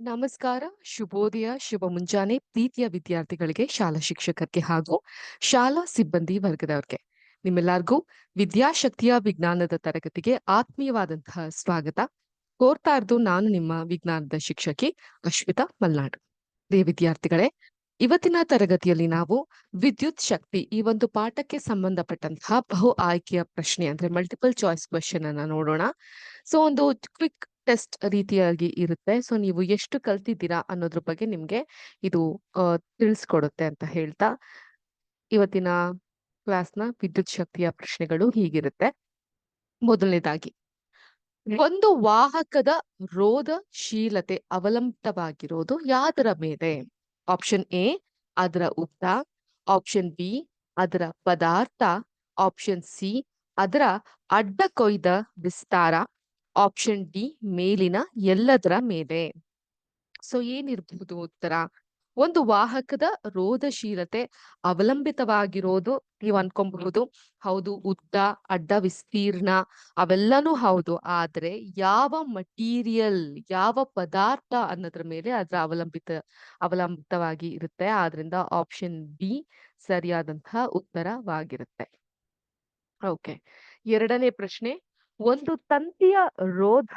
ನಮಸ್ಕಾರ, ಶುಭೋದಯ, ಶುಭ ಮುಂಜಾನೆ ಪ್ರೀತಿಯ ವಿದ್ಯಾರ್ಥಿಗಳಿಗೆ, ಶಾಲಾ ಶಿಕ್ಷಕರಿಗೆ ಹಾಗೂ ಶಾಲಾ ಸಿಬ್ಬಂದಿ ವರ್ಗದವರಿಗೆ. ನಿಮ್ಮೆಲ್ಲರಿಗೂ ವಿದ್ಯಾಶಕ್ತಿಯ ವಿಜ್ಞಾನದ ತರಗತಿಗೆ ಆತ್ಮೀಯವಾದಂತಹ ಸ್ವಾಗತ. ಕೋರ್ತಾ ಇರೋದು ನಾನು ನಿಮ್ಮ ವಿಜ್ಞಾನದ ಶಿಕ್ಷಕಿ ಅಶ್ವಿತಾ ಮಲ್ನಾಡ್. ಪ್ರಿಯ ವಿದ್ಯಾರ್ಥಿಗಳೇ, ಇವತ್ತಿನ ತರಗತಿಯಲ್ಲಿ ನಾವು ವಿದ್ಯುತ್ ಶಕ್ತಿ ಈ ಒಂದು ಪಾಠಕ್ಕೆ ಸಂಬಂಧಪಟ್ಟಂತಹ ಬಹು ಆಯ್ಕೆಯ ಪ್ರಶ್ನೆ ಅಂದ್ರೆ ಮಲ್ಟಿಪಲ್ ಚಾಯ್ಸ್ ಕ್ವಶನ್ ಅನ್ನ ನೋಡೋಣ. ಸೊ ಒಂದು ಕ್ವಿಕ್ ಟೆಸ್ಟ್ ರೀತಿಯಾಗಿ ಇರುತ್ತೆ. ಸೊ ನೀವು ಎಷ್ಟು ಕಲ್ತಿದ್ದೀರಾ ಅನ್ನೋದ್ರ ಬಗ್ಗೆ ನಿಮ್ಗೆ ಇದು ತಿಳಿಸ್ಕೊಡುತ್ತೆ ಅಂತ ಹೇಳ್ತಾ ಇವತ್ತಿನ ಕ್ಲಾಸ್ನ ವಿದ್ಯುತ್ ಶಕ್ತಿಯ ಪ್ರಶ್ನೆಗಳು ಹೀಗಿರುತ್ತೆ. ಮೊದಲನೇದಾಗಿ ಒಂದು ವಾಹಕದ ರೋಧಶೀಲತೆ ಅವಲಂಬಿತವಾಗಿರೋದು ಯಾದರ ಮೇಲೆ? ಆಪ್ಷನ್ ಎ ಅದರ ಉದ್ದ, ಆಪ್ಷನ್ ಬಿ ಅದರ ಪದಾರ್ಥ, ಆಪ್ಷನ್ ಸಿ ಅದರ ಅಡ್ಡ ಕೊಯ್ದ ವಿಸ್ತಾರ, ಆಪ್ಷನ್ ಡಿ ಮೇಲಿನ ಎಲ್ಲದರ ಮೇಲೆ. ಸೊ ಏನಿರ್ಬಹುದು ಉತ್ತರ? ಒಂದು ವಾಹಕದ ರೋಧಶೀಲತೆ ಅವಲಂಬಿತವಾಗಿರೋದು ನೀವು ಅನ್ಕೊಬಹುದು. ಹೌದು, ಉದ್ದ, ಅಡ್ಡ, ವಿಸ್ತೀರ್ಣ ಅವೆಲ್ಲನೂ ಹೌದು. ಆದ್ರೆ ಯಾವ ಮಟೀರಿಯಲ್ ಯಾವ ಪದಾರ್ಥ ಅನ್ನೋದ್ರ ಮೇಲೆ ಅದರ ಅವಲಂಬಿತ, ಅವಲಂಬಿತವಾಗಿ ಇರುತ್ತೆ. ಆದ್ರಿಂದ ಆಪ್ಷನ್ ಬಿ ಸರಿಯಾದಂತಹ ಉತ್ತರವಾಗಿರುತ್ತೆ. ಓಕೆ ಎರಡನೇ ಪ್ರಶ್ನೆ. ಒಂದು ತಂತಿಯ ರೋಧ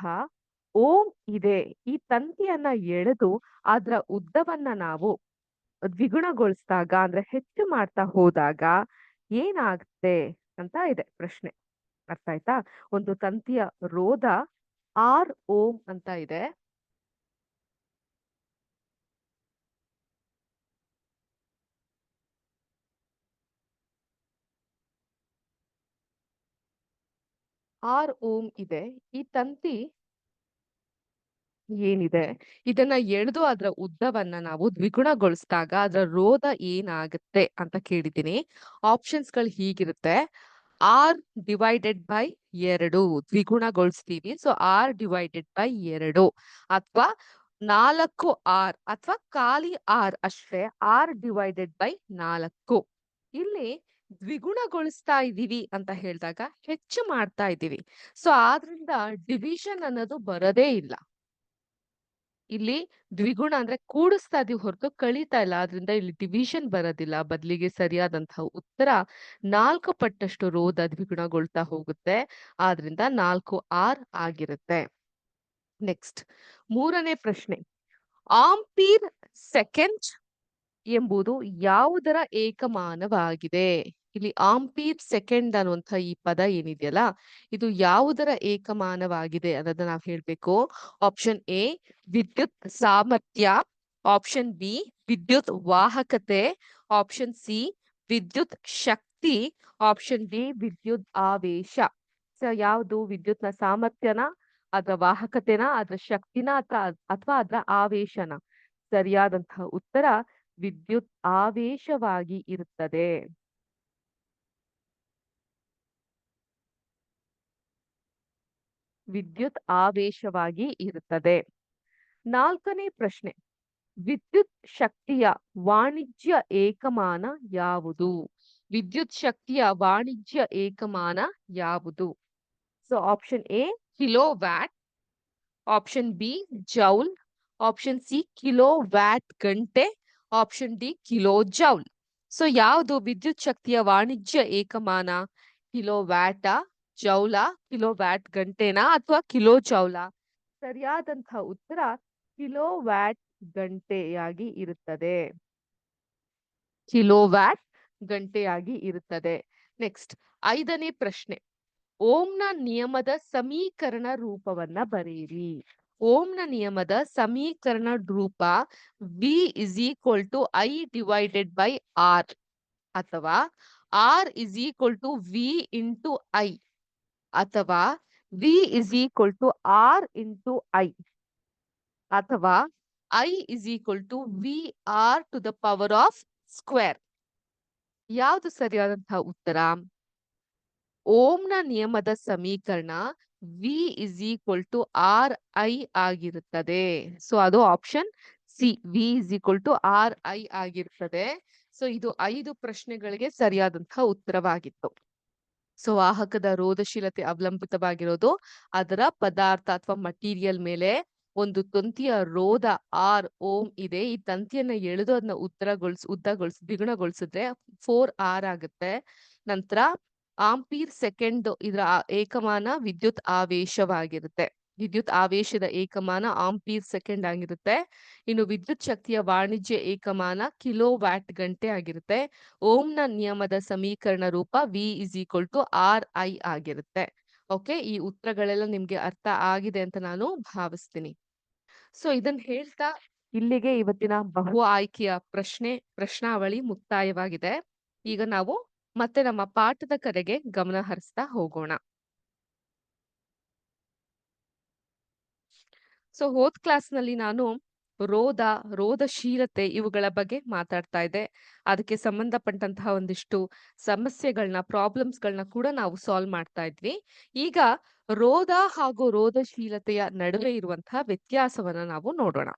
ಓಂ ಇದೆ. ಈ ತಂತಿಯನ್ನ ಎಳೆದು ಅದರ ಉದ್ದವನ್ನ ನಾವು ದ್ವಿಗುಣಗೊಳಿಸಿದಾಗ ಅಂದ್ರೆ ಹೆಚ್ಚು ಮಾಡ್ತಾ ಹೋದಾಗ ಏನಾಗುತ್ತೆ ಅಂತ ಇದೆ ಪ್ರಶ್ನೆ. ಅರ್ಥ ಆಯ್ತಾ? ಒಂದು ತಂತಿಯ ರೋಧ ಆರ್ ಓಂ ಅಂತ ಇದೆ. ಆರ್ ಓಂ ಇದೆ. ಈ ತಂತಿ ಏನಿದೆ? ಇದನ್ನ ಎಳೆದು ಅದರ ಉದ್ದವನ್ನ ನಾವು ದ್ವಿಗುಣಗೊಳಿಸಿದಾಗ ಅದರ ರೋಧ ಏನಾಗುತ್ತೆ ಅಂತ ಕೇಳಿದ್ದೀನಿ. ಆಪ್ಷನ್ಸ್ಗಳು ಹೀಗಿರುತ್ತೆ. ಆರ್ ಡಿವೈಡೆಡ್ ಬೈ ಎರಡು ದ್ವಿಗುಣಗೊಳಿಸ್ತೀವಿ. ಸೊ, ಆರ್ ಡಿವೈಡೆಡ್ ಬೈ ಎರಡು ಅಥವಾ ನಾಲ್ಕು ಆರ್ ಅಥವಾ ಖಾಲಿ ಆರ್ ಅಷ್ಟೇ. ಆರ್ ಡಿವೈಡೆಡ್ ಬೈ ನಾಲ್ಕು. ಇಲ್ಲಿ ದ್ವಿಗುಣಗೊಳಿಸ್ತಾ ಇದ್ದೀವಿ ಅಂತ ಹೇಳಿದಾಗ ಹೆಚ್ಚು ಮಾಡ್ತಾ ಇದ್ದೀವಿ. ಸೊ ಆದ್ರಿಂದ ಡಿವಿಷನ್ ಅನ್ನೋದು ಬರದೇ ಇಲ್ಲ. ಇಲ್ಲಿ ದ್ವಿಗುಣ ಅಂದ್ರೆ ಕೂಡಿಸ್ತಾ ಇದೀವಿ ಹೊರತು ಕಳೀತಾ ಇಲ್ಲ. ಆದ್ರಿಂದ ಇಲ್ಲಿ ಡಿವಿಷನ್ ಬರೋದಿಲ್ಲ. ಬದಲಿಗೆ ಸರಿಯಾದಂತಹ ಉತ್ತರ ನಾಲ್ಕು ಪಟ್ಟಷ್ಟು ರೋಧ ದ್ವಿಗುಣಗೊಳ್ತಾ ಹೋಗುತ್ತೆ. ಆದ್ರಿಂದ ನಾಲ್ಕು ಆರ್ ಆಗಿರುತ್ತೆ. ನೆಕ್ಸ್ಟ್ ಮೂರನೇ ಪ್ರಶ್ನೆ. ಆಂಪೀರ್ ಸೆಕೆಂಡ್ ಎಂಬುದು ಯಾವುದರ ಏಕಮಾನವಾಗಿದೆ? ಇಲ್ಲಿ ಆಂಪೀರ್ ಸೆಕೆಂಡ್ ಅನ್ನುವಂಥ ಈ ಪದ ಏನಿದೆಯಲ್ಲ, ಇದು ಯಾವುದರ ಏಕಮಾನವಾಗಿದೆ ಅನ್ನೋದನ್ನ ನಾವು ಹೇಳ್ಬೇಕು. ಆಪ್ಷನ್ ಎ ವಿದ್ಯುತ್ ಸಾಮರ್ಥ್ಯ. ಆಪ್ಷನ್ ಬಿ ವಿದ್ಯುತ್ ವಾಹಕತೆ. ಆಪ್ಷನ್ ಸಿ ವಿದ್ಯುತ್ ಶಕ್ತಿ. ಆಪ್ಷನ್ ಡಿ ವಿದ್ಯುತ್ ಆವೇಶ. ಸೊ ಯಾವುದು? ವಿದ್ಯುತ್ನ ಸಾಮರ್ಥ್ಯನ, ಅದರ ವಾಹಕತೆನ, ಅದರ ಶಕ್ತಿನ ಅಥವಾ ಅಥವಾ ಅದರ ಆವೇಶನ. ಸರಿಯಾದಂತಹ ಉತ್ತರ ವಿದ್ಯುತ್ ಆವೇಶವಾಗಿ ಇರುತ್ತದೆ. ವಿದ್ಯುತ್ ಆವೇಶವಾಗಿ ಇರುತ್ತದೆ. ನಾಲ್ಕನೇ ಪ್ರಶ್ನೆ. ವಿದ್ಯುತ್ ಶಕ್ತಿಯ ವಾಣಿಜ್ಯ ಏಕಮಾನ ಯಾವುದು? ವಿದ್ಯುತ್ ಶಕ್ತಿಯ ವಾಣಿಜ್ಯ ಏಕಮಾನ ಯಾವುದು? So option A kilowatt option B joule option C kilowatt ಗಂಟೆ. Option D kilojoule so ಯಾವುದು ವಿದ್ಯುತ್ ಶಕ್ತಿಯ ವಾಣಿಜ್ಯ ಏಕಮಾನ? Kilowatt joule kilowatt ಗಂಟೆನಾ ಅಥವಾ ಕಿಲೋ ಜೌಲ ಸರಿಯಾದಂತಹ ಉತ್ತರ ಕಿಲೋ ವ್ಯಾಟ್ ಗಂಟೆಯಾಗಿ ಇರುತ್ತದೆ. ಕಿಲೋ ವ್ಯಾಟ್ ಗಂಟೆಯಾಗಿ ಇರುತ್ತದೆ. ನೆಕ್ಸ್ಟ್, ಐದನೇ ಪ್ರಶ್ನೆ. ಓಂನ ನಿಯಮದ ಸಮೀಕರಣ ರೂಪವನ್ನ ಬರೆಯಿರಿ. ಓಂನ ನಿಯಮದ ಸಮೀಕರಣ ರೂಪ V is equal to I divided by R ಅಥವಾ R is equal to V into I ಅಥವಾ V is equal to R into I ಅಥವಾ I is equal to V R to the power of square ಯಾವುದು ಸರಿಯಾದಂತಹ ಉತ್ತರ? ಓಂನ ನಿಯಮದ ಸಮೀಕರಣ V is equal to R I ಆಗಿರುತ್ತದೆ. So ಅದು option C V is equal to R I ಆಗಿರುತ್ತದೆ. ಸೊ ಇದು ಐದು ಪ್ರಶ್ನೆಗಳಿಗೆ ಸರಿಯಾದಂತಹ ಉತ್ತರವಾಗಿತ್ತು. ಸೊ ವಾಹಕದ ರೋಧಶೀಲತೆ ಅವಲಂಬಿತವಾಗಿರೋದು, ಅದರ ಪದಾರ್ಥ ಅಥವಾ ಮಟೀರಿಯಲ್ ಮೇಲೆ ಒಂದು ತಂತಿಯ ರೋಧ ಆರ್ ಓಮ್ ಇದೆ. ಈ ತಂತಿಯನ್ನ ಎಳೆದು ಅದನ್ನ ಉತ್ತರಗೊಳಿಸ್, ಉದ್ದಗೊಳಿಸ್, ದ್ವಿಗುಣಗೊಳಿಸಿದ್ರೆ ಫೋರ್ ಆರ್ ಆಗುತ್ತೆ. ನಂತರ ಆಂಪೀರ್ ಸೆಕೆಂಡ್ ಇದರ ಏಕಮಾನ ವಿದ್ಯುತ್ ಆವೇಶವಾಗಿರುತ್ತೆ. ವಿದ್ಯುತ್ ಆವೇಶದ ಏಕಮಾನ ಆಂಪೀರ್ ಸೆಕೆಂಡ್ ಆಗಿರುತ್ತೆ. ಇನ್ನು ವಿದ್ಯುತ್ ಶಕ್ತಿಯ ವಾಣಿಜ್ಯ ಏಕಮಾನ ಕಿಲೋ ವ್ಯಾಟ್ ಗಂಟೆ ಆಗಿರುತ್ತೆ. ಓಮ್ನ ನಿಯಮದ ಸಮೀಕರಣ ರೂಪ V is equal to R I ಆಗಿರುತ್ತೆ. ಓಕೆ ಈ ಉತ್ತರಗಳೆಲ್ಲ ನಿಮ್ಗೆ ಅರ್ಥ ಆಗಿದೆ ಅಂತ ನಾನು ಭಾವಿಸ್ತೀನಿ. ಸೊ ಇದನ್ನ ಹೇಳ್ತಾ ಇಲ್ಲಿಗೆ ಇವತ್ತಿನ ಬಹು ಆಯ್ಕೆಯ ಪ್ರಶ್ನೆ, ಪ್ರಶ್ನಾವಳಿ ಮುಕ್ತಾಯವಾಗಿದೆ. ಈಗ ನಾವು ಮತ್ತೆ ನಮ್ಮ ಪಾಠದ ಕಡೆಗೆ ಗಮನ ಹರಿಸ್ತಾ ಹೋಗೋಣ. ಸೊ ಹೋದ್ ಕ್ಲಾಸ್ನಲ್ಲಿ ನಾನು ರೋಧ, ರೋಧಶೀಲತೆ ಇವುಗಳ ಬಗ್ಗೆ ಮಾತಾಡ್ತಾ ಇದ್ದೆ. ಅದಕ್ಕೆ ಸಂಬಂಧಪಟ್ಟಂತಹ ಒಂದಿಷ್ಟು ಸಮಸ್ಯೆಗಳನ್ನ ಪ್ರಾಬ್ಲಮ್ಸ್ಗಳನ್ನ ಕೂಡ ನಾವು ಸಾಲ್ವ್ ಮಾಡ್ತಾ ಇದ್ವಿ. ಈಗ ರೋಧ ಹಾಗೂ ರೋಧಶೀಲತೆಯ ನಡುವೆ ಇರುವಂತಹ ವ್ಯತ್ಯಾಸವನ್ನ ನಾವು ನೋಡೋಣ.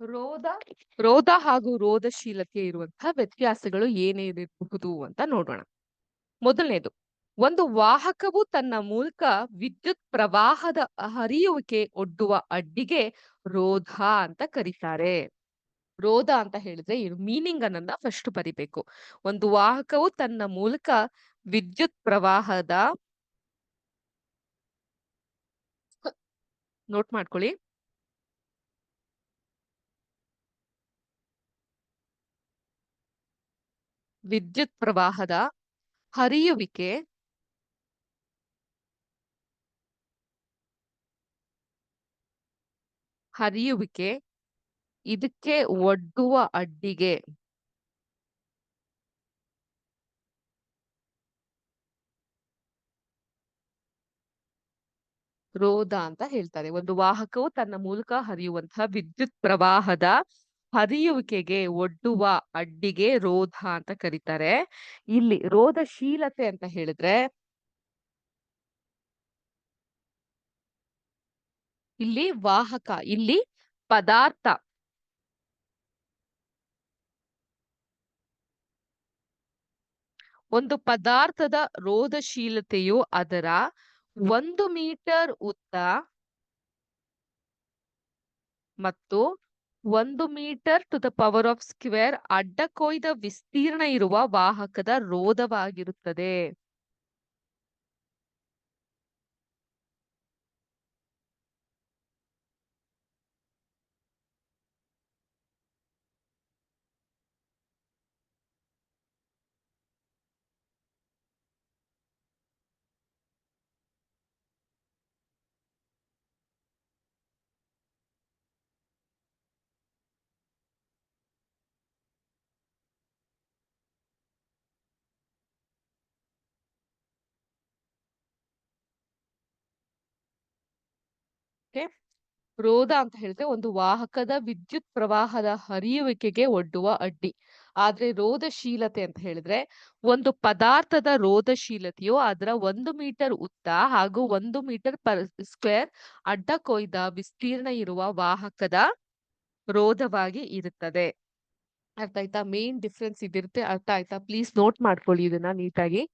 ರೋಧ? ರೋಧ ಹಾಗೂ ರೋಧಶೀಲತೆ ಇರುವಂತಹ ವ್ಯತ್ಯಾಸಗಳು ಏನೇನಿರಬಹುದು ಅಂತ ನೋಡೋಣ. ಮೊದಲನೇದು, ಒಂದು ವಾಹಕವು ತನ್ನ ಮೂಲಕ ವಿದ್ಯುತ್ ಪ್ರವಾಹದ ಹರಿಯುವಿಕೆ ಒಡ್ಡುವ ಅಡ್ಡಿಗೆ ರೋಧ ಅಂತ ಕರೀತಾರೆ. ರೋಧ ಅಂತ ಹೇಳಿದ್ರೆ ಏನು? ಮೀನಿಂಗ್ ಅನ್ನ ಫಸ್ಟ್ ಬರಿಬೇಕು. ಒಂದು ವಾಹಕವು ತನ್ನ ಮೂಲಕ ವಿದ್ಯುತ್ ಪ್ರವಾಹದ ನೋಟ್ ಮಾಡ್ಕೊಳ್ಳಿ. ವಿದ್ಯುತ್ ಪ್ರವಾಹದ ಹರಿಯುವಿಕೆ ಹರಿಯುವಿಕೆ ಇದಕ್ಕೆ ಒಡ್ಡುವ ಅಡ್ಡಿಗೆ. ರೋಧ ಅಂತ ಹೇಳ್ತಾರೆ. ಒಂದು ವಾಹಕವು ತನ್ನ ಮೂಲಕ ಹರಿಯುವಂತಹ ವಿದ್ಯುತ್ ಪ್ರವಾಹದ ಹರಿಯುವಿಕೆಗೆ ಒಡ್ಡುವ ಅಡ್ಡಿಗೆ ರೋಧ ಅಂತ ಕರೀತಾರೆ. ಇಲ್ಲಿ ರೋಧಶೀಲತೆ ಅಂತ ಹೇಳಿದ್ರೆ ಇಲ್ಲಿ ವಾಹಕ, ಇಲ್ಲಿ ಪದಾರ್ಥ. ಒಂದು ಪದಾರ್ಥದ ರೋಧಶೀಲತೆಯು ಅದರ ಒಂದು ಮೀಟರ್ ಉದ್ದ ಮತ್ತು ಒಂದು metre to the power of square ಅಡ್ಡ ಕೊಯ್ದ ವಿಸ್ತೀರ್ಣ ಇರುವ ವಾಹಕದ ರೋಧವಾಗಿರುತ್ತದೆ. ರೋಧ ಅಂತ ಹೇಳಿದ್ರೆ ಒಂದು ವಾಹಕದ ವಿದ್ಯುತ್ ಪ್ರವಾಹದ ಹರಿಯುವಿಕೆಗೆ ಒಡ್ಡುವ ಅಡ್ಡಿ. ಆದ್ರೆ ರೋಧಶೀಲತೆ ಅಂತ ಹೇಳಿದ್ರೆ ಒಂದು ಪದಾರ್ಥದ ರೋಧಶೀಲತೆಯು ಅದರ ಒಂದು ಮೀಟರ್ ಉದ್ದ ಹಾಗೂ ಒಂದು ಮೀಟರ್ ಪರ್ ಸ್ಕ್ವೇರ್ ಅಡ್ಡ ಕೊಯ್ದ ವಿಸ್ತೀರ್ಣ ಇರುವ ವಾಹಕದ ರೋಧವಾಗಿ ಇರುತ್ತದೆ. ಅರ್ಥ ಆಯ್ತಾ? ಮೇನ್ ಡಿಫ್ರೆನ್ಸ್ ಇದಿರುತ್ತೆ. ಅರ್ಥ ಆಯ್ತಾ? ಪ್ಲೀಸ್ ನೋಟ್ ಮಾಡ್ಕೊಳ್ಳಿ ಇದನ್ನ ನೀಟಾಗಿ.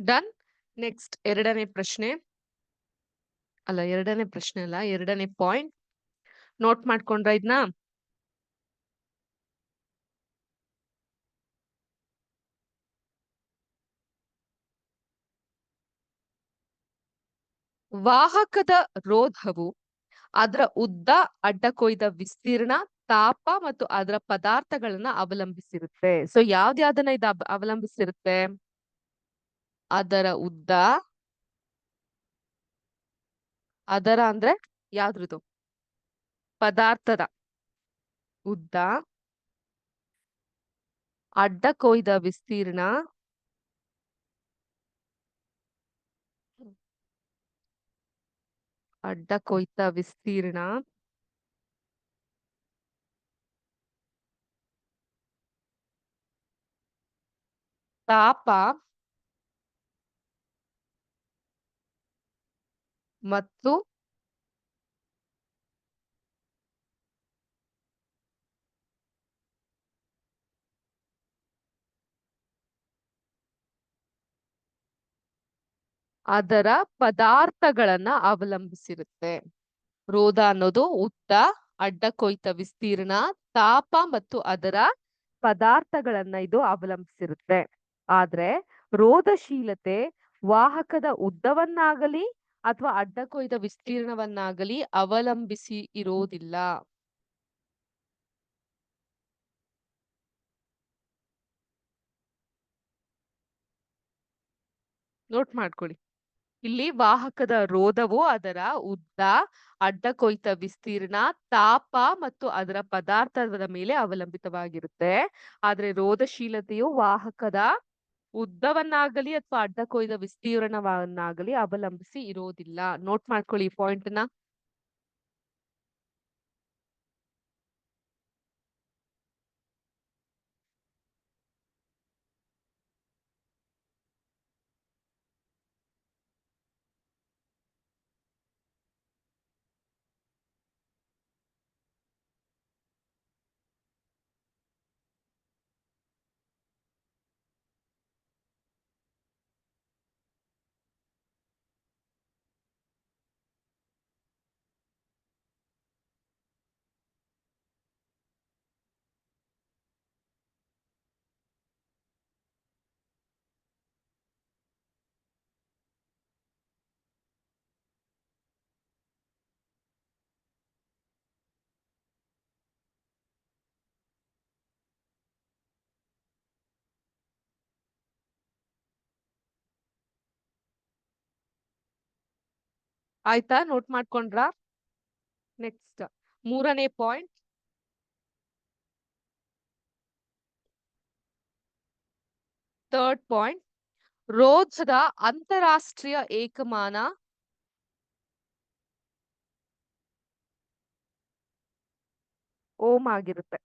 ಡನ್ ನೆಕ್ಸ್ಟ್ ಎರಡನೇ ಪ್ರಶ್ನೆ. ಅಲ್ಲ, ಎರಡನೇ ಪ್ರಶ್ನೆ ಅಲ್ಲ, ಎರಡನೇ ಪಾಯಿಂಟ್ ನೋಟ್ ಮಾಡ್ಕೊಂಡ್ರ ಇದನ್ನ ವಾಹಕದ ರೋಧವು ಅದರ ಉದ್ದ ಅಡ್ಡ ಕೊಯ್ದ ವಿಸ್ತೀರ್ಣ, ತಾಪ ಮತ್ತು ಅದರ ಪದಾರ್ಥಗಳನ್ನ ಅವಲಂಬಿಸಿರುತ್ತೆ. ಸೊ ಯಾವ್ದ್ಯಾವ್ದನ್ನ ಇದು ಅವಲಂಬಿಸಿರುತ್ತೆ? ಅದರ ಉದ್ದ ಅದರ ಅಂದ್ರೆ ಯಾವ್ದ್ರದು ಪದಾರ್ಥದ ಉದ್ದ ಅಡ್ಡ ಕೊಯ್ದ ವಿಸ್ತೀರ್ಣ ಅಡ್ಡ ಕೊಯ್ತ ವಿಸ್ತೀರ್ಣ ತಾಪ ಮತ್ತು ಅದರ ಪದಾರ್ಥಗಳನ್ನ ಅವಲಂಬಿಸಿರುತ್ತೆ. ರೋಧ ಅನ್ನೋದು ಉದ್ದ, ಅಡ್ಡ, ಕೊಯ್ತ, ವಿಸ್ತೀರ್ಣ, ತಾಪ ಮತ್ತು ಅದರ ಪದಾರ್ಥಗಳನ್ನ ಇದು ಅವಲಂಬಿಸಿರುತ್ತೆ. ಆದ್ರೆ ರೋಧಶೀಲತೆ ವಾಹಕದ ಉದ್ದವನ್ನಾಗಲಿ ಅಥವಾ ಅಡ್ಡ ಕೊಯ್ದ ವಿಸ್ತೀರ್ಣವನ್ನಾಗಲಿ ಅವಲಂಬಿಸಿ ಇರೋದಿಲ್ಲ. ನೋಟ್ ಮಾಡ್ಕೊಳ್ಳಿ. ಇಲ್ಲಿ ವಾಹಕದ ರೋಧವು ಅದರ ಉದ್ದ, ಅಡ್ಡ ಕೊಯ್ತ ವಿಸ್ತೀರ್ಣ, ತಾಪ ಮತ್ತು ಅದರ ಪದಾರ್ಥದ ಮೇಲೆ ಅವಲಂಬಿತವಾಗಿರುತ್ತೆ. ಆದ್ರೆ ರೋಧಶೀಲತೆಯು ವಾಹಕದ ಉದ್ದವನ್ನಾಗಲಿ ಅಥವಾ ಅಡ್ಡ ಕೊಯ್ದ ವಿಸ್ತೀರ್ಣವನ್ನಾಗಲಿ ಅವಲಂಬಿಸಿ ಇರೋದಿಲ್ಲ. ನೋಟ್ ಮಾಡ್ಕೊಳ್ಳಿ ಈ ಪಾಯಿಂಟ್ನ. ಆಯ್ತಾ? ನೋಟ್ ಮಾಡ್ಕೊಂಡ್ರಾ? ನೆಕ್ಸ್ಟ್ ಮೂರನೇ ಪಾಯಿಂಟ್ ಥರ್ಡ್ ಪಾಯಿಂಟ್ ರೋಧದ ಅಂತಾರಾಷ್ಟ್ರೀಯ ಏಕಮಾನ. ಓಮ್ ಆಗಿರುತ್ತೆ.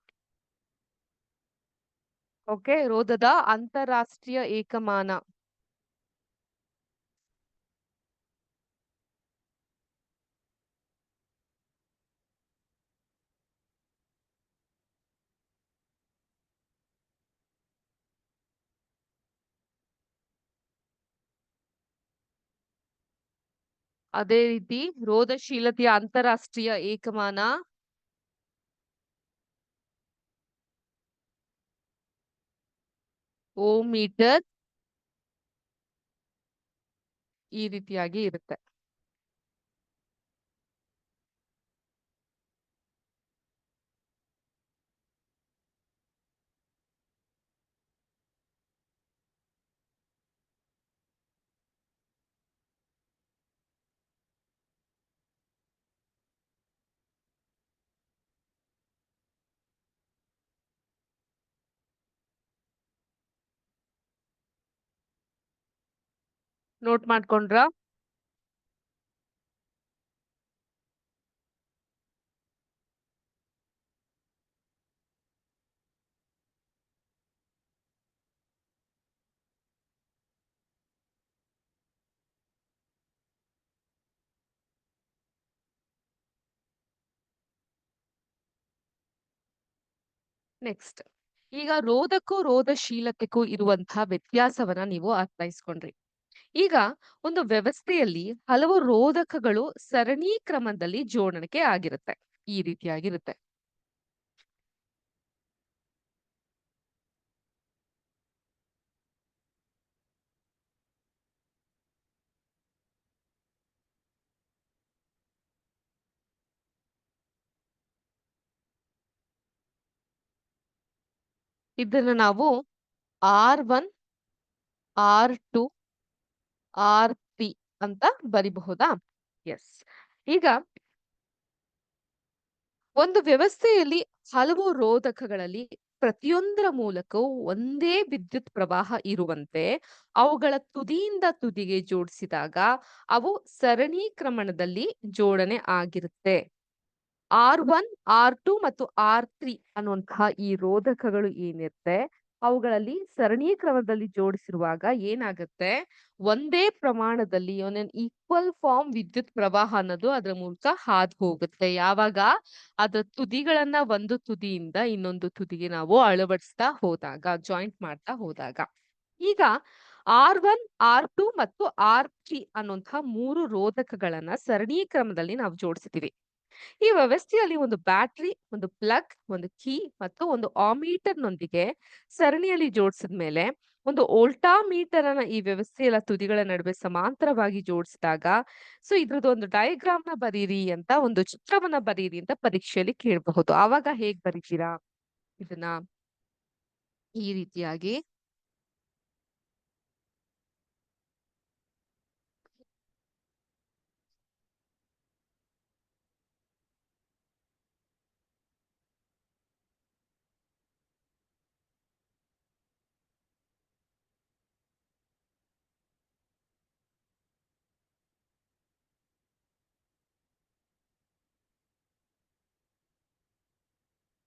ಓಕೆ ರೋಧದ ಅಂತಾರಾಷ್ಟ್ರೀಯ ಏಕಮಾನ. ಅದೇ ರೀತಿ ರೋಧಶೀಲತೆಯ ಅಂತಾರಾಷ್ಟ್ರೀಯ ಏಕಮಾನ. ಓ ಮೀಟರ್ ಈ ರೀತಿಯಾಗಿ ಇರುತ್ತೆ. ನೋಟ್ ಮಾಡ್ಕೊಂಡ್ರ? ನೆಕ್ಸ್ಟ್ ಈಗ ರೋಧಕ್ಕೂ ರೋಧಶೀಲತೆಗೂ ಇರುವಂತಹ ವ್ಯತ್ಯಾಸವನ್ನ ನೀವು ಅರ್ಥೈಸ್ಕೊಂಡ್ರಿ. ಈಗ ಒಂದು ವ್ಯವಸ್ಥೆಯಲ್ಲಿ ಹಲವು ರೋಧಕಗಳು ಸರಣಿ ಕ್ರಮದಲ್ಲಿ ಜೋಡಣೆ ಆಗಿರುತ್ತೆ. ಈ ರೀತಿಯಾಗಿರುತ್ತೆ. ಇದನ್ನ ನಾವು ಆರ್-1 ಆರ್-2 ಆರ್-3 ಅಂತ ಬರಿಬಹುದಾ? ಎಸ್. ಈಗ ಒಂದು ವ್ಯವಸ್ಥೆಯಲ್ಲಿ ಹಲವು ರೋಧಕಗಳಲ್ಲಿ ಪ್ರತಿಯೊಂದರ ಮೂಲಕವೂ ಒಂದೇ ವಿದ್ಯುತ್ ಪ್ರವಾಹ ಇರುವಂತೆ ಅವುಗಳ ತುದಿಯಿಂದ ತುದಿಗೆ ಜೋಡಿಸಿದಾಗ ಅವು ಸರಣಿ ಕ್ರಮಣದಲ್ಲಿ ಜೋಡಣೆ ಆಗಿರುತ್ತೆ. ಆರ್ ಒನ್, ಆರ್ ಟು ಮತ್ತು ಆರ್ ತ್ರೀ ಅನ್ನುವಂತಹ ಈ ರೋಧಕಗಳು ಏನಿರುತ್ತೆ ಅವುಗಳಲ್ಲಿ ಸರಣಿ ಕ್ರಮದಲ್ಲಿ ಜೋಡಿಸಿರುವಾಗ ಏನಾಗುತ್ತೆ ಒಂದೇ ಪ್ರಮಾಣದಲ್ಲಿ ಒಂದೊಂದು ಈಕ್ವಲ್ ಫಾರ್ಮ್ ವಿದ್ಯುತ್ ಪ್ರವಾಹ ಅನ್ನೋದು ಅದರ ಮೂಲಕ ಹಾದು ಹೋಗುತ್ತೆ. ಯಾವಾಗ ಅದರ ತುದಿಗಳನ್ನ ಒಂದು ತುದಿಯಿಂದ ಇನ್ನೊಂದು ತುದಿಗೆ ನಾವು ಅಳವಡಿಸ್ತಾ ಹೋದಾಗ ಜಾಯಿಂಟ್ ಮಾಡ್ತಾ ಹೋದಾಗ. ಈಗ ಆರ್ ಒನ್ ಆರ್ ಟು ಮತ್ತು ಆರ್ ತ್ರೀ ಅನ್ನುವಂತಹ ಮೂರು ರೋಧಕಗಳನ್ನ ಸರಣಿ ಕ್ರಮದಲ್ಲಿ ನಾವು ಜೋಡಿಸಿದ್ದೀವಿ. ಈ ವ್ಯವಸ್ಥೆಯಲ್ಲಿ ಒಂದು ಬ್ಯಾಟರಿ, ಒಂದು ಪ್ಲಗ್, ಒಂದು ಕೀ ಮತ್ತು ಒಂದು ಆಮ್ಮೀಟರ್‌ನೊಂದಿಗೆ ಸರಣಿಯಲ್ಲಿ ಜೋಡಿಸಿದ ಮೇಲೆ ಒಂದು ವೋಲ್ಟಾಮೀಟರ್ ಅನ್ನ ಈ ವ್ಯವಸ್ಥೆಯ ತುದಿಗಳ ನಡುವೆ ಸಮಾಂತರವಾಗಿ ಜೋಡಿಸಿದಾಗ ಸೊ ಇದ್ರದ್ದು ಒಂದು ಡಯಾಗ್ರಾಮ್ನ ಬರೀರಿ ಅಂತ ಒಂದು ಚಿತ್ರವನ್ನ ಬರೀರಿ ಅಂತ ಪರೀಕ್ಷೆಯಲ್ಲಿ ಕೇಳಬಹುದು. ಆವಾಗ ಹೇಗ್ ಬರಿತೀರಾ? ಇದನ್ನ? ಈ ರೀತಿಯಾಗಿ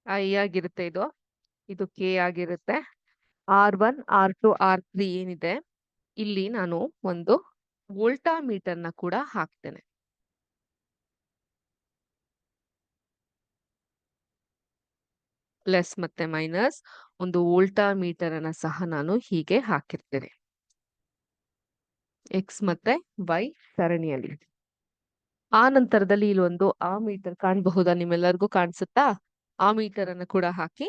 ಐ ಆಗಿರುತ್ತೆ ಇದು. ಇದು ಕೆ ಆಗಿರುತ್ತೆ. R one, R two, R three ಏನಿದೆ ಇಲ್ಲಿ ನಾನು ಒಂದು ವೋಲ್ಟಾ ಮೀಟರ್ನ ಕೂಡ ಹಾಕ್ತೇನೆ. ಪ್ಲಸ್ ಮತ್ತೆ ಮೈನಸ್ ಒಂದು ವೋಲ್ಟಾ ಮೀಟರ್ ಅನ್ನ ಸಹ ನಾನು ಹೀಗೆ ಹಾಕಿರ್ತೇನೆ. ಎಕ್ಸ್ ಮತ್ತೆ ವೈ ಸರಣಿಯಲ್ಲಿ. ಆ ನಂತರದಲ್ಲಿ ಇಲ್ಲೊಂದು ಮೀಟರ್ ಕಾಣಬಹುದಾ ನಿಮ್ಮೆಲ್ಲರಿಗೂ ಕಾಣಿಸುತ್ತಾ? ಆಮ್ಮೀಟರ್ ಅನ್ನು ಕೂಡ ಹಾಕಿ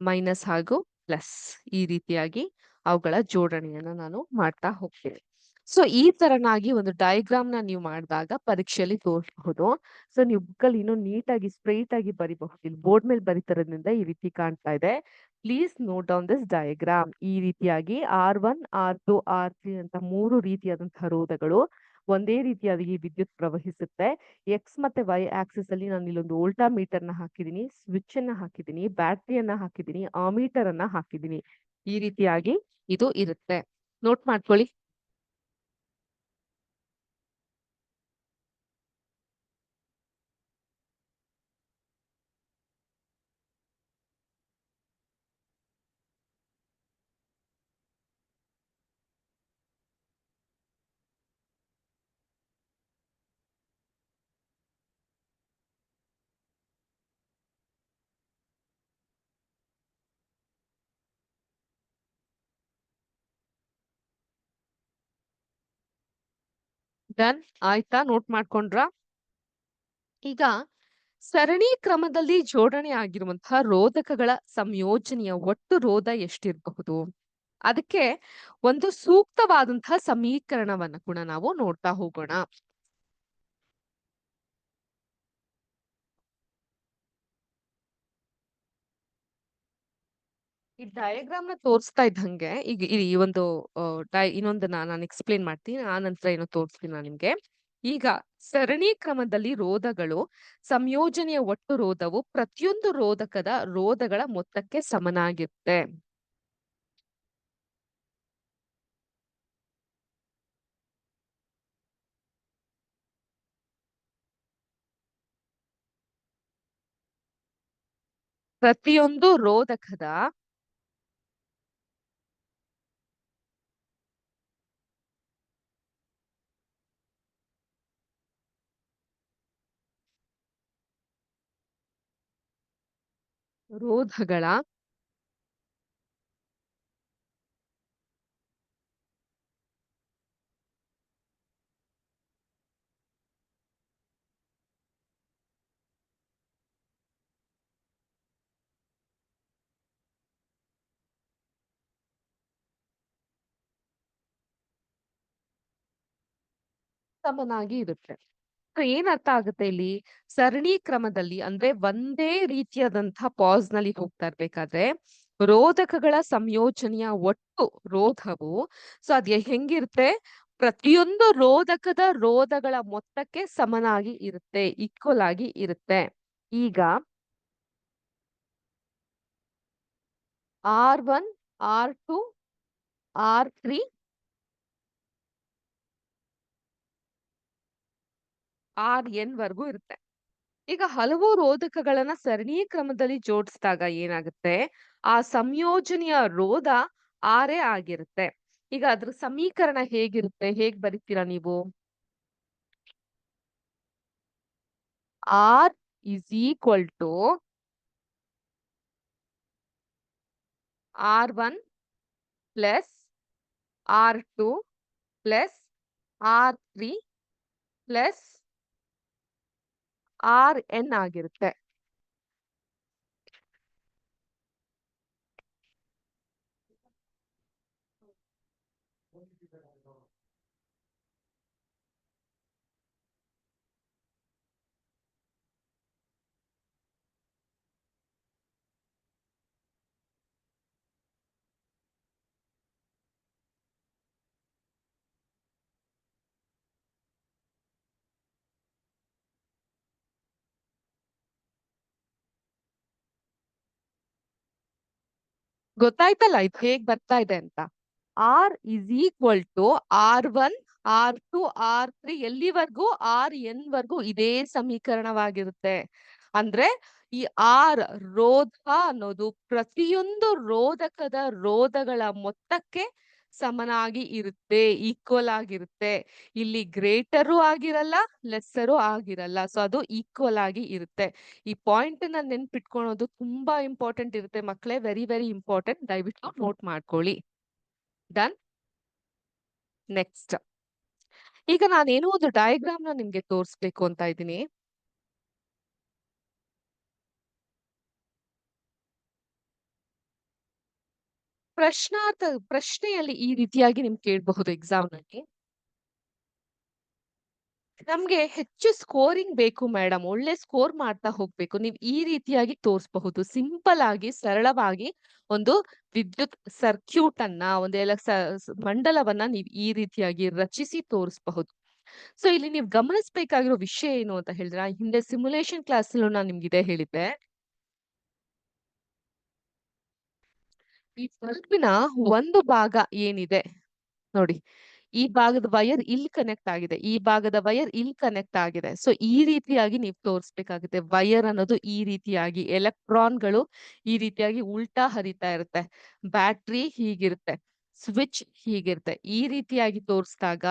ಮೈನಸ್ ಹಾಗೂ ಪ್ಲಸ್ ಈ ರೀತಿಯಾಗಿ ಅವುಗಳ ಜೋಡಣೆಯನ್ನ ನಾನು ಮಾಡ್ತಾ ಹೋಗ್ತೇನೆ. ಸೊ ಈ ತರನಾಗಿ ಒಂದು ಡಯಾಗ್ರಾಮ್ನ ನೀವು ಮಾಡಿದಾಗ ಪರೀಕ್ಷೆಯಲ್ಲಿ ತೋರಿಸಬಹುದು. ಸೊ ನೀವು ಬುಕ್ಕಲ್ಲಿ ಇನ್ನೂ ನೀಟಾಗಿ ಸ್ಪ್ರೇಟ್ ಆಗಿ ಬರಿಬಹುದು. ಇಲ್ಲಿ ಬೋರ್ಡ್ ಮೇಲೆ ಬರಿತಿರೋದ್ರಿಂದ ಈ ರೀತಿ ಕಾಣ್ತಾ ಇದೆ. Please note down this diagram. ಈ ರೀತಿಯಾಗಿ R one R two R three ಅಂತ ಮೂರು ರೀತಿಯಾದಂತಹ ರೋಧಗಳು ಒಂದೇ ರೀತಿಯಾಗಿ ವಿದ್ಯುತ್ ಪ್ರವಹಿಸುತ್ತೆ. ಎಕ್ಸ್ ಮತ್ತೆ ವೈ ಆಕ್ಸಿಸ್ ಅಲ್ಲಿ ನಾನು ಇಲ್ಲೊಂದು ವೋಲ್ಟಾಮೀಟರ್‌ನ ಹಾಕಿದ್ದೀನಿ, ಸ್ವಿಚ್ ಅನ್ನ ಹಾಕಿದ್ದೀನಿ, ಬ್ಯಾಟರಿಯನ್ನ ಆ ಮೀಟರ್ ಅನ್ನ ಹಾಕಿದ್ದೀನಿ. ಈ ರೀತಿಯಾಗಿ ಇದು ಇರುತ್ತೆ. ನೋಟ್ ಮಾಡ್ಕೊಳ್ಳಿ. ಡನ್ ಆಯ್ತಾ? ನೋಟ್ ಮಾಡ್ಕೊಂಡ್ರಾ? ಈಗ ಸರಣಿ ಕ್ರಮದಲ್ಲಿ ಜೋಡಣೆ ಆಗಿರುವಂತಹ ರೋಧಕಗಳ ಸಂಯೋಜನೆಯ ಒಟ್ಟು ರೋಧ ಎಷ್ಟಿರಬಹುದು? ಅದಕ್ಕೆ ಒಂದು ಸೂಕ್ತವಾದಂತಹ ಸಮೀಕರಣವನ್ನ ಕೂಡ ನಾವು ನೋಡ್ತಾ ಹೋಗೋಣ. ಈ ಡಯಾಗ್ರಾಮ್ನ ತೋರಿಸ್ತಾ ಇದ್ದಂಗೆ, ಈಗ ಈ ಒಂದು ಇನ್ನೊಂದು ನಾನು ಎಕ್ಸ್‌ಪ್ಲೇನ್ ಮಾಡ್ತೀನಿ. ಆ ನಂತರ ಏನೋ ತೋರಿಸ್ತೀನಿ ನಾನು ನಿಮ್ಗೆ. ಈಗ ಸರಣಿ ಕ್ರಮದಲ್ಲಿ ರೋಧಗಳು, ಸಂಯೋಜನೆಯ ಒಟ್ಟು ರೋಧವು ಪ್ರತಿಯೊಂದು ರೋಧಕದ ರೋಧಗಳ ಮೊತ್ತಕ್ಕೆ ಸಮನಾಗಿರುತ್ತೆ. ಪ್ರತಿಯೊಂದು ರೋಧಕದ ರೋಧಗಳ ಸಮನಾಗಿ ಇರುತ್ತೆ. ಏನ್ ಅರ್ಥ ಆಗುತ್ತೆ ಇಲ್ಲಿ? ಸರಣಿ ಕ್ರಮದಲ್ಲಿ ಅಂದ್ರೆ ಒಂದೇ ರೀತಿಯಾದಂತಹ ಪಾಸ್ನಲ್ಲಿ ಹೋಗ್ತಾ ಇರ್ಬೇಕಾದ್ರೆ ರೋಧಕಗಳ ಸಂಯೋಜನೆಯ ಒಟ್ಟು ರೋಧವು ಸೊ ಅದ್ ಹೆಂಗಿರುತ್ತೆ? ಪ್ರತಿಯೊಂದು ರೋಧಕದ ರೋಧಗಳ ಮೊತ್ತಕ್ಕೆ ಸಮನಾಗಿ ಇರುತ್ತೆ ಈಕ್ವಲ್ ಆಗಿ ಇರುತ್ತೆ. ಈಗ R one R two R three R N ವರ್ಗೂ ಇರುತ್ತೆ. ಈಗ ಹಲವು ರೋಧಕಗಳನ್ನ ಸರಣಿ ಕ್ರಮದಲ್ಲಿ ಜೋಡಿಸಿದಾಗ ಏನಾಗುತ್ತೆ? ಆ ಸಂಯೋಜನೆಯ ರೋಧ ಆರೇ ಆಗಿರುತ್ತೆ. ಈಗ ಅದ್ರ ಸಮೀಕರಣ ಹೇಗಿರುತ್ತೆ? ಹೇಗ್ ಬರೀತೀರಾ ನೀವು? R is equal to R one plus R two plus R three plus R N ಆಗಿರುತ್ತೆ. ಗೊತ್ತಾಯ್ತಲ್ಲ ಇದು ಹೇಗ್ ಬರ್ತಾ ಇದೆ ಅಂತ. R is equal to R one R two R three ಎಲ್ಲಿವರೆಗೂ ಆರ್ ಎನ್ ವರ್ಗೂ ಇದೇ ಸಮೀಕರಣವಾಗಿರುತ್ತೆ. ಅಂದ್ರೆ ಈ ಆರ್ ರೋಧ ಅನ್ನೋದು ಪ್ರತಿಯೊಂದು ರೋಧಕದ ರೋಧಗಳ ಮೊತ್ತಕ್ಕೆ ಸಮನಾಗಿ ಇರುತ್ತೆ ಈಕ್ವಲ್ ಆಗಿರುತ್ತೆ. ಇಲ್ಲಿ ಗ್ರೇಟರು ಆಗಿರಲ್ಲ ಲೆಸ್ಸರು ಆಗಿರಲ್ಲ. ಸೊ ಅದು ಈಕ್ವಲ್ ಆಗಿ ಇರುತ್ತೆ. ಈ ಪಾಯಿಂಟ್ನ ನೆನ್ಪಿಟ್ಕೊಳೋದು ತುಂಬಾ ಇಂಪಾರ್ಟೆಂಟ್ ಇರುತ್ತೆ ಮಕ್ಕಳೇ ವೆರಿ ವೆರಿ ಇಂಪಾರ್ಟೆಂಟ್ ದಯವಿಟ್ಟು ನೋಟ್ ಮಾಡ್ಕೊಳ್ಳಿ. ಡನ್ ನೆಕ್ಸ್ಟ್ ಈಗ ನಾನೇನೋ ಒಂದು ಡಯಾಗ್ರಾಮ್ನ ನಿಮ್ಗೆ ತೋರಿಸ್ಬೇಕು ಅಂತ ಇದ್ದೀನಿ. ಪ್ರಶ್ನಾರ್ಥ, ಪ್ರಶ್ನೆಯಲ್ಲಿ ಈ ರೀತಿಯಾಗಿ ನಿಮ್ಗೆ ಕೇಳಬಹುದು ಎಕ್ಸಾಮ್ನಲ್ಲಿ ನಮ್ಗೆ ಹೆಚ್ಚು ಸ್ಕೋರಿಂಗ್ ಬೇಕು ಮೇಡಮ್ ಒಳ್ಳೆ ಸ್ಕೋರ್ ಮಾಡ್ತಾ ಹೋಗ್ಬೇಕು. ನೀವು ಈ ರೀತಿಯಾಗಿ ತೋರಿಸಬಹುದು. ಸಿಂಪಲ್ ಆಗಿ, ಸರಳವಾಗಿ ಒಂದು ವಿದ್ಯುತ್ ಸರ್ಕ್ಯೂಟ್ ಅನ್ನ ಒಂದು ಮಂಡಲವನ್ನ ನೀವು ಈ ರೀತಿಯಾಗಿ ರಚಿಸಿ ತೋರಿಸಬಹುದು. ಸೊ ಇಲ್ಲಿ ನೀವು ಗಮನಿಸಬೇಕಾಗಿರೋ ವಿಷಯ ಏನು ಅಂತ ಹೇಳಿದ್ರೆ ಹಿಂದೆ ಸಿಮ್ಯುಲೇಷನ್ ಕ್ಲಾಸ್ ನಾನು ನಿಮ್ಗೆ ಇದೇ ಹೇಳಿದ್ದೆ. ಈ ಬಲ್ಬಿನ ಒಂದು ಭಾಗ ಏನಿದೆ? ನೋಡಿ, ಈ ಭಾಗದ ವೈರ್ ಇಲ್ಲಿ ಕನೆಕ್ಟ್ ಆಗಿದೆ, ಈ ಭಾಗದ ವೈರ್ ಇಲ್ಲಿ ಕನೆಕ್ಟ್ ಆಗಿದೆ. ಸೊ ಈ ರೀತಿಯಾಗಿ ನೀವು ತೋರಿಸ್ಬೇಕಾಗುತ್ತೆ. ವೈರ್ ಅನ್ನೋದು ಈ ರೀತಿಯಾಗಿ, ಎಲೆಕ್ಟ್ರಾನ್ಗಳು ಈ ರೀತಿಯಾಗಿ ಉಲ್ಟಾ ಹರಿತಾ ಇರುತ್ತೆ. ಬ್ಯಾಟ್ರಿ ಹೀಗಿರುತ್ತೆ, ಸ್ವಿಚ್ ಹೀಗಿರುತ್ತೆ. ಈ ರೀತಿಯಾಗಿ ತೋರಿಸಿದಾಗ,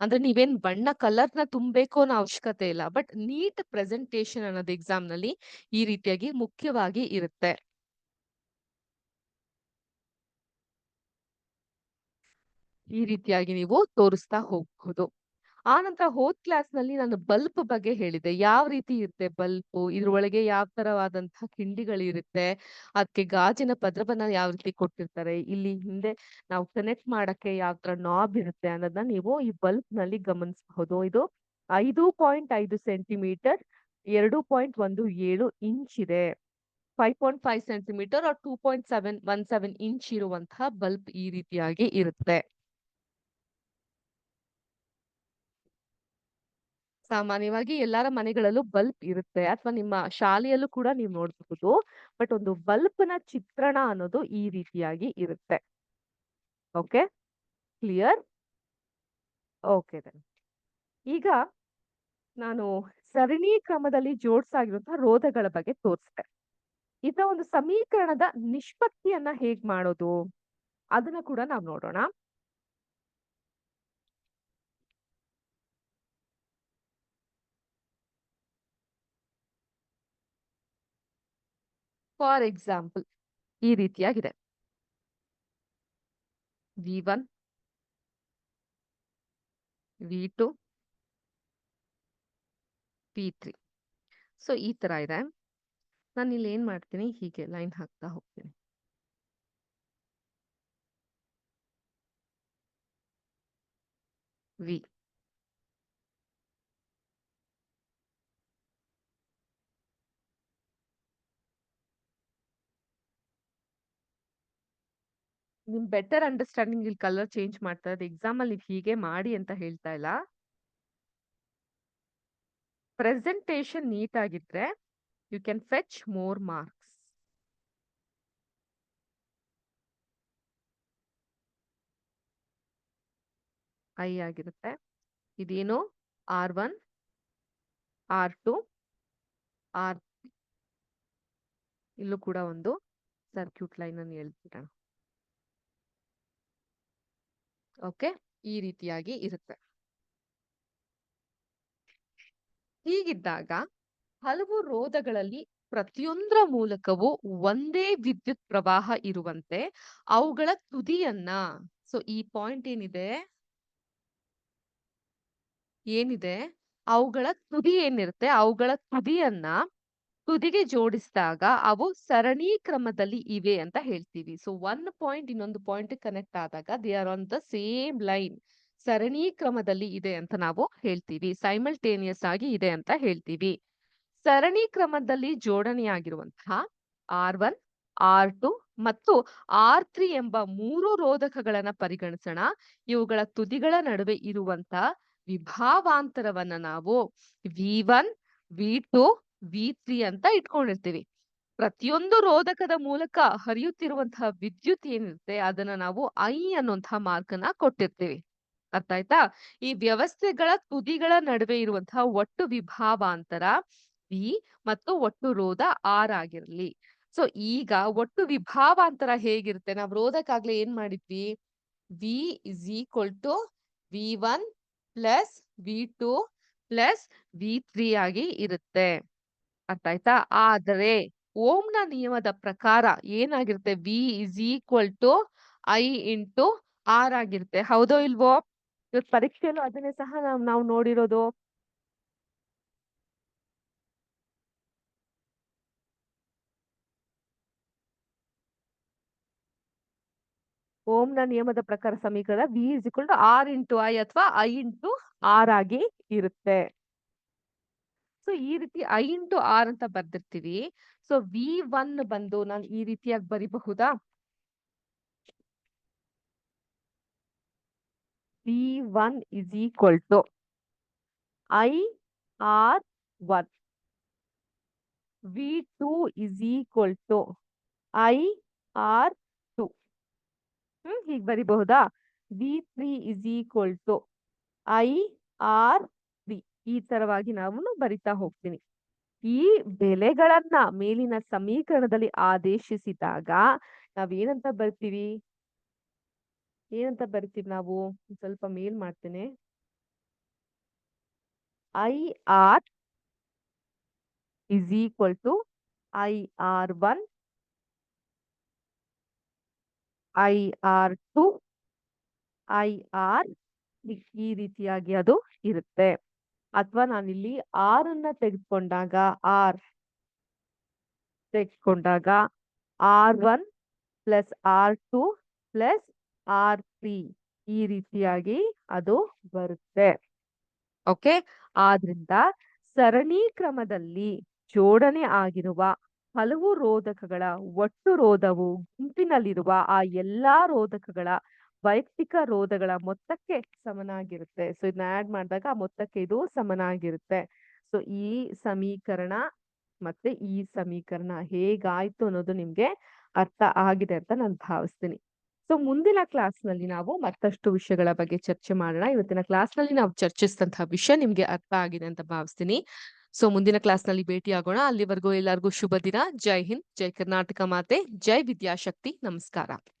ಅಂದ್ರೆ ನೀವೇನ್ ಬಣ್ಣ ಕಲರ್ನ ತುಂಬಬೇಕು ಅನ್ನೋ ಅವಶ್ಯಕತೆ ಇಲ್ಲ, ಬಟ್ ನೀಟ್ ಪ್ರೆಸೆಂಟೇಶನ್ ಅನ್ನೋದು ಎಕ್ಸಾಮ್ನಲ್ಲಿ ಈ ರೀತಿಯಾಗಿ ಮುಖ್ಯವಾಗಿ ಇರುತ್ತೆ. ಈ ರೀತಿಯಾಗಿ ನೀವು ತೋರಿಸ್ತಾ ಹೋಗ್ಬಹುದು ಆ ನಂತರ ಹೋದ್ ಕ್ಲಾಸ್ನಲ್ಲಿ ನಾನು ಬಲ್ಪ್ ಬಗ್ಗೆ ಹೇಳಿದೆ. ಯಾವ ರೀತಿ ಇರುತ್ತೆ ಬಲ್ಪ್? ಇದ್ರೊಳಗೆ ಯಾವ ತರವಾದಂತಹ ಕಿಂಡಿಗಳಿರುತ್ತೆ? ಅದಕ್ಕೆ ಗಾಜಿನ ಪದ್ರವನ್ನ ಯಾವ ರೀತಿ ಕೊಟ್ಟಿರ್ತಾರೆ? ಇಲ್ಲಿ ಹಿಂದೆ ನಾವು ಕನೆಕ್ಟ್ ಮಾಡಕ್ಕೆ ಯಾವ ತರ ನಾಬ್ ಇರುತ್ತೆ ಅನ್ನೋದನ್ನ ನೀವು ಈ ಬಲ್ಪ್ನಲ್ಲಿ ಗಮನಿಸಬಹುದು. ಇದು ಐದು ಪಾಯಿಂಟ್ ಐದು ಸೆಂಟಿಮೀಟರ್, ಎರಡು ಪಾಯಿಂಟ್ ಒಂದು ಏಳು ಇಂಚ್ ಇದೆ. Five point five centimetre two point seven one seven inch ಇರುವಂತಹ ಬಲ್ಬ್ ಈ ರೀತಿಯಾಗಿ ಇರುತ್ತೆ. ಸಾಮಾನ್ಯವಾಗಿ ಎಲ್ಲರ ಮನೆಗಳಲ್ಲೂ ಬಲ್ಬ್ ಇರುತ್ತೆ ಅಥವಾ ನಿಮ್ಮ ಶಾಲೆಯಲ್ಲೂ ಕೂಡ ನೀವು ನೋಡಬಹುದು. ಬಟ್ ಒಂದು ಬಲ್ಬ್ನ ಚಿತ್ರಣ ಅನ್ನೋದು ಈ ರೀತಿಯಾಗಿ ಇರುತ್ತೆ. ಓಕೆ? ಕ್ಲಿಯರ್? ಓಕೆ ಈಗ ನಾನು ಸರಣಿ ಕ್ರಮದಲ್ಲಿ ಜೋಡಿಸಾಗಿರುವಂತಹ ರೋಧಗಳ ಬಗ್ಗೆ ತೋರಿಸ್ತೆ. ಇದರ ಒಂದು ಸಮೀಕರಣದ ನಿಷ್ಪತ್ತಿಯನ್ನ ಹೇಗ್ ಮಾಡೋದು? ಅದನ್ನ ಕೂಡ ನಾವು ನೋಡೋಣ. ಫಾರ್ ಎಕ್ಸಾಂಪಲ್ ಈ ರೀತಿಯಾಗಿದೆ. V one V two V three so ಈ ತರ ಇದೆ. ನಾನು ಇಲ್ಲಿ ಏನ್ ಮಾಡ್ತೀನಿ? ಹೀಗೆ ಲೈನ್ ಹಾಕ್ತಾ ಹೋಗ್ತೀನಿ. ವಿ ನಿಮ್ ಬೆಟರ್ ಅಂಡರ್‌ಸ್ಟ್ಯಾಂಡಿಂಗ್ ಇಲ್ಲಿ ಕಲರ್ ಚೇಂಜ್ ಮಾಡ್ತಾ ಇರೋದು ಎಕ್ಸಾಮ್ ಅಲ್ಲಿ ಹೀಗೆ ಮಾಡಿ ಅಂತ ಹೇಳ್ತಾ ಇಲ್ಲ. ಪ್ರೆಸೆಂಟೇಶನ್ ನೀಟ್ ಆಗಿದ್ರೆ you can fetch more marks. I ಆಗಿರುತ್ತೆ. ಇದೇನು R one R two R ಇಲ್ಲೂ ಕೂಡ ಒಂದು ಸರ್ಕ್ಯೂಟ್ ಲೈನ್ ಅನ್ನು ಎಳ್ದ್ಬಿಡೋಣ. ಓಕೆ. ಈ ರೀತಿಯಾಗಿ ಇರುತ್ತೆ. ಹೀಗಿದ್ದಾಗ ಹಲವು ರೋಧಗಳಲ್ಲಿ ಪ್ರತಿಯೊಂದರ ಮೂಲಕವೂ ಒಂದೇ ವಿದ್ಯುತ್ ಪ್ರವಾಹ ಇರುವಂತೆ ಅವುಗಳ ತುದಿಯನ್ನ, ಸೊ ಈ ಪಾಯಿಂಟ್ ಏನಿದೆ ಏನಿದೆ ಅವುಗಳ ತುದಿ ಏನಿರುತ್ತೆ ಅವುಗಳ ತುದಿಯನ್ನ ತುದಿಗೆ ಜೋಡಿಸಿದಾಗ ಅವು ಸರಣಿ ಕ್ರಮದಲ್ಲಿ ಇವೆ ಅಂತ ಹೇಳ್ತೀವಿ. ಸೊ ಒನ್ ಪಾಯಿಂಟ್ ಇನ್ನೊಂದು ಪಾಯಿಂಟ್ ಕನೆಕ್ಟ್ ಆದಾಗ they are on the same line ಸರಣಿ ಕ್ರಮದಲ್ಲಿ ಇದೆ ಅಂತ ನಾವು ಹೇಳ್ತೀವಿ. ಸೈಮಲ್ಟೇನಿಯಸ್ ಆಗಿ ಇದೆ ಅಂತ ಹೇಳ್ತೀವಿ. ಸರಣಿ ಕ್ರಮದಲ್ಲಿ ಜೋಡಣೆಯಾಗಿರುವಂತಹ ಆರ್ ಒನ್ ಆರ್ ಟು ಮತ್ತು ಆರ್ ತ್ರೀ ಎಂಬ ಮೂರು ರೋಧಕಗಳನ್ನ ಪರಿಗಣಿಸೋಣ. ಇವುಗಳ ತುದಿಗಳ ನಡುವೆ ಇರುವಂತ ವಿಭಾವಾಂತರವನ್ನ ನಾವು ವಿ-1 ವಿ-2 ವಿ-3 ಅಂತ ಇಟ್ಕೊಂಡಿರ್ತೀವಿ. ಪ್ರತಿಯೊಂದು ರೋಧಕದ ಮೂಲಕ ಹರಿಯುತ್ತಿರುವಂತಹ ವಿದ್ಯುತ್ ಏನಿರುತ್ತೆ, ಅದನ್ನ ನಾವು ಐ ಅನ್ನುವಂತಹ ಮಾರ್ಕ್ ಅನ್ನ ಕೊಟ್ಟಿರ್ತೀವಿ. ಅರ್ಥ ಆಯ್ತಾ? ಈ ವ್ಯವಸ್ಥೆಗಳ ತುದಿಗಳ ನಡುವೆ ಇರುವಂತಹ ಒಟ್ಟು ವಿಭಾವಾಂತರ ವಿ ಮತ್ತು ಒಟ್ಟು ರೋಧ ಆರ್ ಆಗಿರ್ಲಿ. ಸೊ, ಈಗ ಒಟ್ಟು ವಿಭಾವಾಂತರ ಹೇಗಿರುತ್ತೆ? ನಾವು ರೋಧಕ್ಕಾಗ್ಲೇ ಏನ್ ಮಾಡಿದ್ವಿ? V is equal to V one plus V two plus V three ಆಗಿ ಇರುತ್ತೆ. ಅರ್ಥ ಆಯ್ತಾ? ಆದರೆ ಓಮ್‌ನ ನಿಯಮದ ಪ್ರಕಾರ ಏನಾಗಿರುತ್ತೆ? V is equal to I into R ಆಗಿರುತ್ತೆ. ಹೌದೋ ಇಲ್ವೋ? ಇವತ್ತು ಪರೀಕ್ಷೆಯಲ್ಲೂ ಅದನ್ನೇ ಸಹ ನಾವ್ ನೋಡಿರೋದು. ಓಮ್‌ನ ನಿಯಮದ ಪ್ರಕಾರ ಸಮೀಕರಣ V is equal to R into I ಅಥವಾ ಐ ಇಂಟು ಆರ್ ಆಗಿ ಇರುತ್ತೆ. ಸೊ, ಈ ರೀತಿ ಐ ಇಂಟು ಆರ್ ಅಂತ ಬರ್ದಿರ್ತೀವಿ. ಸೊ, ವಿ ಒನ್ ಬಂದು ನಾನು ಈ ರೀತಿಯಾಗಿ ಬರಿಬಹುದಾ? V one is equal to I R one V two is equal to I R two hmm, ಹೀಗೆ ಬರಿಬಹುದಾ? V three is equal to I ಆರ್-3 ಈ ತರವಾಗಿ ನಾವು ಬರಿತಾ ಹೋಗ್ತೀನಿ. ಈ ಬೆಲೆಗಳನ್ನ ಮೇಲಿನ ಸಮೀಕರಣದಲ್ಲಿ ಆದೇಶಿಸಿದಾಗ ನಾವೇನಂತ ಬರ್ತೀವಿ? ಏನಂತ ಬರ್ತೀವಿ ನಾವು? ಸ್ವಲ್ಪ ಮೇಲ್ ಮಾಡ್ತೇನೆ. I R is equal to I R one I R two I ಆರ್-3 ಈ ರೀತಿಯಾಗಿ ಅದು ಇರುತ್ತೆ. ಅಥವಾ ನಾನಿಲ್ಲಿ ಆರ್ ಅನ್ನ ತೆಗೆದುಕೊಂಡಾಗ ಆರ್ ತೆಗೆದುಕೊಂಡಾಗ R one plus R two plus R three ಈ ರೀತಿಯಾಗಿ ಅದು ಬರುತ್ತೆ. ಓಕೆ. ಆದ್ರಿಂದ ಸರಣಿ ಕ್ರಮದಲ್ಲಿ ಜೋಡಣೆ ಆಗಿರುವ ಹಲವು ರೋಧಕಗಳ ಒಟ್ಟು ರೋಧವು ಗುಂಪಿನಲ್ಲಿರುವ ಆ ಎಲ್ಲಾ ರೋಧಕಗಳ ವೈಯಕ್ತಿಕ ರೋಧಗಳ ಮೊತ್ತಕ್ಕೆ ಸಮನಾಗಿರುತ್ತೆ. ಸೊ ಇದನ್ನ ಆಡ್ ಮಾಡಿದಾಗ ಆ ಮೊತ್ತಕ್ಕೆ ಇದು ಸಮನಾಗಿರುತ್ತೆ. ಸೊ ಈ ಸಮೀಕರಣ ಮತ್ತೆ ಈ ಸಮೀಕರಣ ಹೇಗಾಯ್ತು ಅನ್ನೋದು ನಿಮ್ಗೆ ಅರ್ಥ ಆಗಿದೆ ಅಂತ ನಾನು ಭಾವಿಸ್ತೀನಿ. ಸೊ ಮುಂದಿನ ಕ್ಲಾಸ್ನಲ್ಲಿ ನಾವು ಮತ್ತಷ್ಟು ವಿಷಯಗಳ ಬಗ್ಗೆ ಚರ್ಚೆ ಮಾಡೋಣ. ಇವತ್ತಿನ ಕ್ಲಾಸ್ನಲ್ಲಿ ನಾವು ಚರ್ಚಿಸಿದಂತಹ ವಿಷಯ ನಿಮ್ಗೆ ಅರ್ಥ ಆಗಿದೆ ಅಂತ ಭಾವಿಸ್ತೀನಿ. ಸೊ ಮುಂದಿನ ಕ್ಲಾಸ್ನಲ್ಲಿ ಭೇಟಿಯಾಗೋಣ. ಅಲ್ಲಿವರೆಗೂ ಎಲ್ಲರಿಗೂ ಶುಭ ದಿನ. ಜೈ ಹಿಂದ್, ಜೈ ಕರ್ನಾಟಕ ಮಾತೆ, ಜೈ ವಿದ್ಯಾಶಕ್ತಿ. ನಮಸ್ಕಾರ.